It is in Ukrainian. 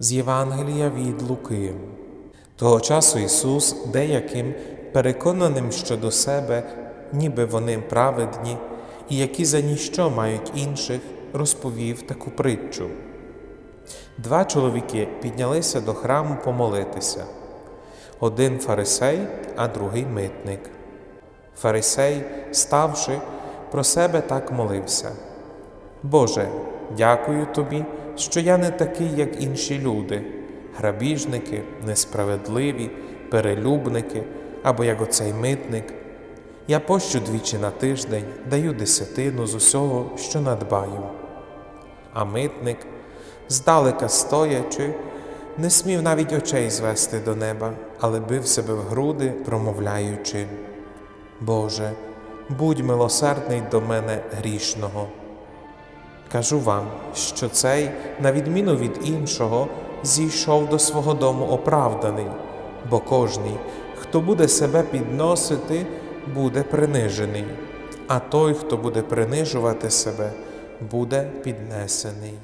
З Євангелія від Луки. Того часу Ісус деяким, переконаним щодо себе, ніби вони праведні, і які за ніщо мають інших, розповів таку притчу. Два чоловіки піднялися до храму помолитися. Один фарисей, а другий митник. Фарисей, ставши, про себе так молився. Боже, дякую тобі, що я не такий, як інші люди, грабіжники, несправедливі, перелюбники або як оцей митник. Я пощу двічі на тиждень, даю десятину з усього, що надбаю. А митник, здалека стоячи, не смів навіть очей звести до неба, але бив себе в груди, промовляючи: Боже, будь милосердний до мене грішного. Кажу вам, що цей, на відміну від іншого, зійшов до свого дому оправданий, бо кожний, хто буде себе підносити, буде принижений, а той, хто буде принижувати себе, буде піднесений.